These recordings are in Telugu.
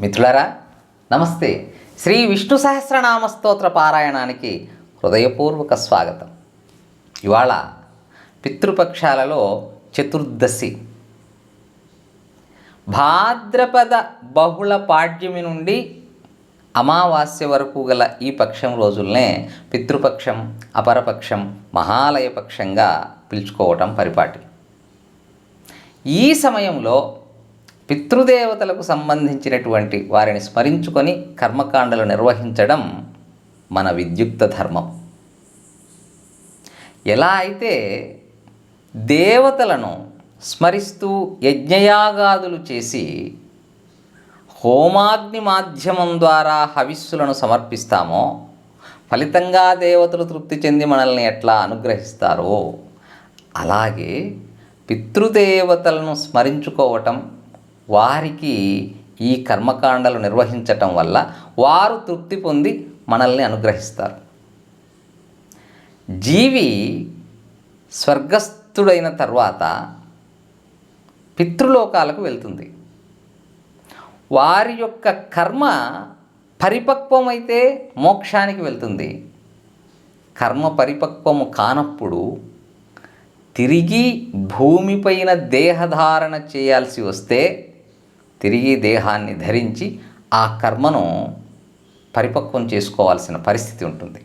మిత్రులరా నమస్తే. శ్రీ విష్ణు సహస్రనామ స్తోత్ర పారాయణానికి హృదయపూర్వక స్వాగతం. ఇవాళ పితృపక్షాలలో చతుర్దశి. భాద్రపద బహుళ పాడ్యమి నుండి అమావాస్య వరకు గల ఈ పక్షం రోజుల్నే పితృపక్షం అపరపక్షం మహాలయ పక్షంగా పిలుచుకోవటం పరిపాటి. ఈ సమయంలో పితృదేవతలకు సంబంధించినటువంటి వారిని స్మరించుకొని కర్మకాండలు నిర్వహించడం మన విద్యుక్త ధర్మం. ఎలా అయితే దేవతలను స్మరిస్తూ యజ్ఞయాగాదులు చేసి హోమాగ్ని మాధ్యమం ద్వారా హవిస్సులను సమర్పిస్తామో ఫలితంగా దేవతలు తృప్తి చెంది మనల్ని ఎట్లా అనుగ్రహిస్తారో అలాగే పితృదేవతలను స్మరించుకోవటం వారికి ఈ కర్మకాండలు నిర్వహించటం వల్ల వారు తృప్తి పొంది మనల్ని అనుగ్రహిస్తారు. జీవి స్వర్గస్థుడైన తర్వాత పితృలోకాలకు వెళ్తుంది. వారి యొక్క కర్మ పరిపక్వమైతే మోక్షానికి వెళ్తుంది. కర్మ పరిపక్వము కానప్పుడు తిరిగి భూమిపైన దేహధారణ చేయాల్సి వస్తే తిరిగి దేహాన్ని ధరించి ఆ కర్మను పరిపక్వం చేసుకోవాల్సిన పరిస్థితి ఉంటుంది.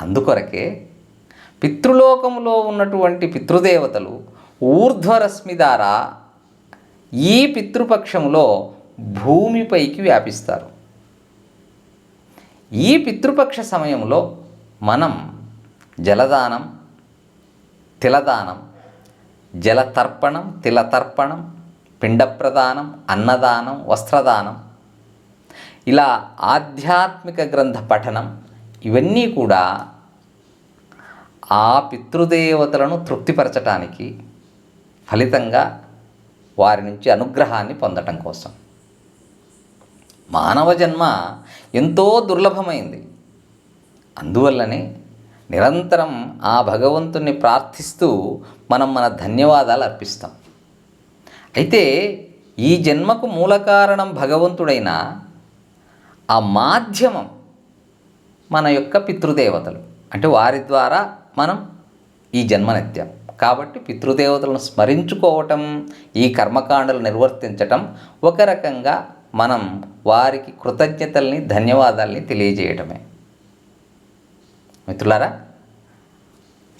అందుకొరకే పితృలోకములో ఉన్నటువంటి పితృదేవతలు ఊర్ధ్వరశ్మి ద్వారా ఈ పితృపక్షములో భూమిపైకి వ్యాపిస్తారు. ఈ పితృపక్ష సమయంలో మనం జలదానం తిలదానం జలతర్పణం తిలతర్పణం పిండప్రదానం అన్నదానం వస్త్రదానం. ఇలా ఆధ్యాత్మిక గ్రంథ పఠనం ఇవన్నీ కూడా ఆ పితృదేవతలను తృప్తిపరచటానికి ఫలితంగా వారి నుంచి అనుగ్రహాన్ని పొందటం కోసం. మానవ జన్మ ఎంతో దుర్లభమైంది. అందువల్లనే నిరంతరం ఆ భగవంతుణ్ణి ప్రార్థిస్తూ మనం మన ధన్యవాదాలు అర్పిస్తాం. అయితే ఈ జన్మకు మూల కారణం భగవంతుడైన ఆ మాధ్యమం మన యొక్క పితృదేవతలు. అంటే వారి ద్వారా మనం ఈ జన్మనెత్తాం కాబట్టి పితృదేవతలను స్మరించుకోవటం ఈ కర్మకాండలు నిర్వర్తించటం ఒక రకంగా మనం వారికి కృతజ్ఞతల్ని ధన్యవాదాల్ని తెలియజేయటమే. మిత్రులారా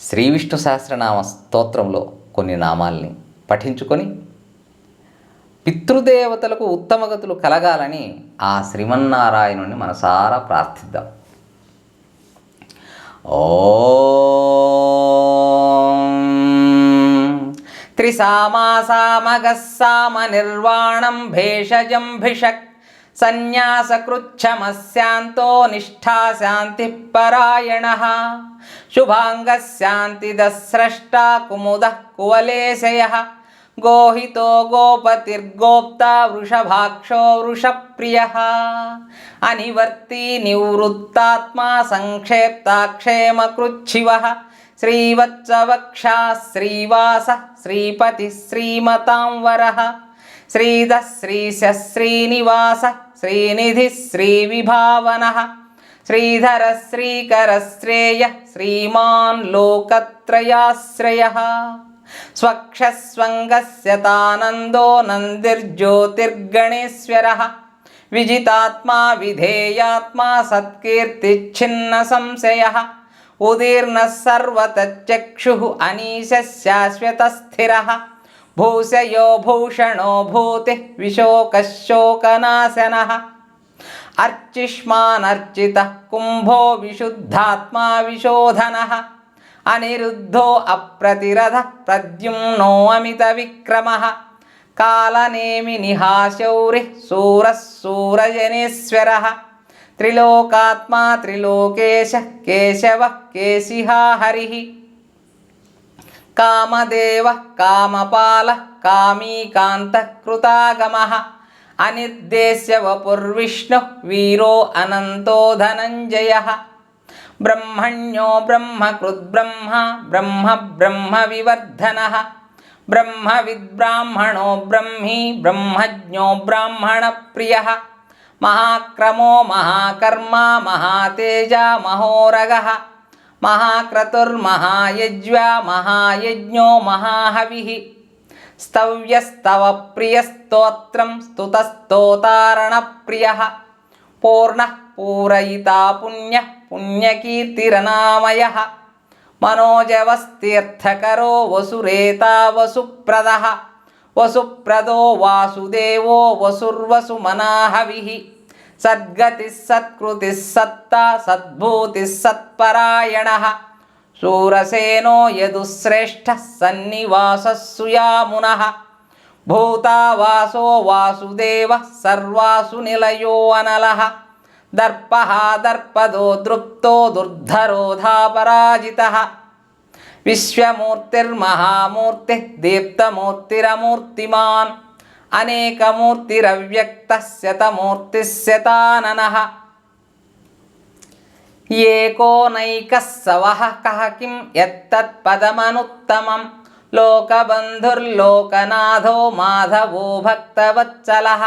శ్రీ విష్ణు సహస్రనామ స్తోత్రంలో కొన్ని నామాల్ని పఠించుకొని పితృదేవతలకు ఉత్తమగతులు కలగాలని ఆ శ్రీమన్నారాయణుని మనసారా ప్రార్థిద్దాం. ఓ త్రిసామాసామగస్సామ నిర్వాణం భేషజం భిషక్ సన్యాసకృచ్ఛమశాంతో నిష్ఠా శాంతి పరాయణ శుభాంగశాంతిదస్రష్టా కుముద కువలేశయ గోహితో గోపతిర్గోప్త వృషభాక్షో వృషప్రియ. అనివర్తి నివృత్తాత్మా సంక్షేప్తాక్షేమకృచ్ఛివ. శ్రీవత్సవక్షా శ్రీవాస శ్రీపతి శ్రీమతాంవర. శ్రీధ శ్రీశ శ్రీనివాస శ్రీనిధి శ్రీవిభావన. శ్రీధర శ్రీకర శ్రేయ శ్రీమాన్ లోకత్రయాశ్రయ. स्वक्षस्वङ्गस्य तानन्दो नन्दिर्ज्योतिर्गणेश्वरः। विजितात्मा, विधेयात्मा सत्कीर्तिच्छिन्न संशयः उदीर्णः सर्वतच्चक्षुः, अनीशः भूषयो भूषणो भूतिः, विशोकशोकनाशनः। अर्चिष्मानर्चितः, कुम्भो विशुद्धात्मा विशोधनः। అనిరుద్ధో అప్రతిరథ ప్రద్యుమ్నో అమిత విక్రమ. కాలనేమి నిహాశౌరి సూరసూరజనేశ్వర. త్రిలోకాత్మా త్రిలోకేశ కేశవ కేశిహా హరి. కామదేవ కామపాల కామీకాంతకృతాగమ అనిర్దేశ్య వపుర్విష్ణు వీరో అనంతో ధనంజయ. బ్రహ్మణ్యో బ్రహ్మకృద్బ్రహ్మ బ్రహ్మ బ్రహ్మ వివర్ధన బ్రహ్మవిద్బ్రాహ్మణో బ్రహ్మీ బ్రహ్మజ్ఞో బ్రాహ్మణప్రియ. మహాక్రమో మహాకర్మ మహాతేజ మహోరగ. మహాక్రతుర్మహాయజ్వా మహాయజ్ఞో మహాహవి. స్తవ్యస్తవ ప్రియస్తోత్రం స్తుతస్తోతారణప్రియ. పూర్ణ పూరయితా పుణ్య. పుణ్యకీర్తిరనామయ మనోజవస్తీర్థకరో వసురేత వసుప్రద వసుప్రదో వాసుదేవో వసుర్వసుమనాహవి సద్గతి సత్కృతి సత్తా సద్భూతి సత్పరాయణ శూరసేనో యదుశ్రేష్ఠ సన్నివాసస్సుయామున భూతావాసో వాసుదేవ సర్వాసు నిలయో అనలః దర్ప దర్పదో దృప్తో దుర్ధరోధాపరాజిత విశ్వమూర్తిర్మహామూర్తి దీప్తమూర్తిరమూర్తిమాన్ అనేకమూర్తిరవ్యక్త శతమూర్తిశతాననః ఏకోనైకः సవః కः కిం యత్తత్పదమనుత్తమం లోకబంధుర్లోకనాథో మాధవో భక్తవత్సలः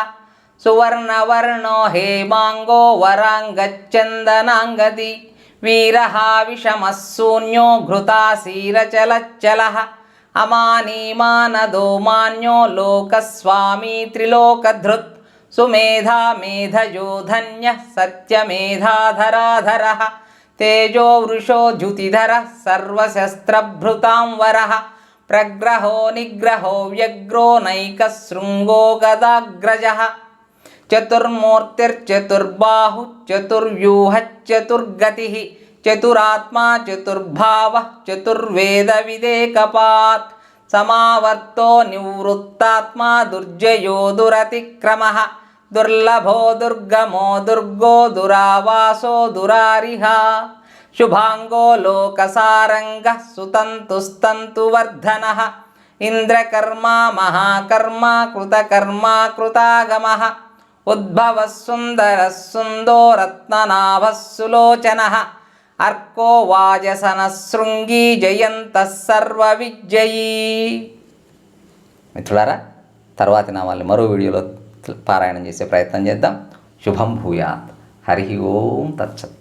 సువర్ణవర్ణో హేమాంగో వరాంగచ్చందనాంగది వీరహావిషమశూన్యో ఘృతాశీరచలచ్చల అమానీమానదో మాన్యో లోకస్వామీ త్రిలోకధృత్ సుమేధా మేధయో ధన్య సత్యమేధాధరాధర తేజో వృషో జ్యుతిధర సర్వశస్త్రభృతాంవర ప్రగ్రహో నిగ్రహో వ్యగ్రో నైకశృంగో గదాగ్రజ चतुर्मूर्तिर्चतुर्बाहुश्चतुर्व्यूहश्चतुर्गतिः चतुरात्मा चतुर्भावः चतुर्वेदविदेकपात् समावर्तो निवृत्तात्मा दुर्जयो दुरतिक्रम दुर्लभो दुर्गमो दुर्गो दुरावासो दुरारिः शुभांगो लोकसारंग सुतन्तुस्तन्तुवर्धनः इंद्रकर्मा महाकर्मा कृतकर्मा कृतागमः కృతకర్మ సుందో రత్ననాభసులోచన అర్కో వాజసన శృంగీ జయంత సర్వ విజయీ మిత్రులారా తర్వాతి నామాల్ని మరో వీడియోలో పారాయణం చేసే ప్రయత్నం చేద్దాం. శుభం భూయాత్. హరి ఓం తచ్చత్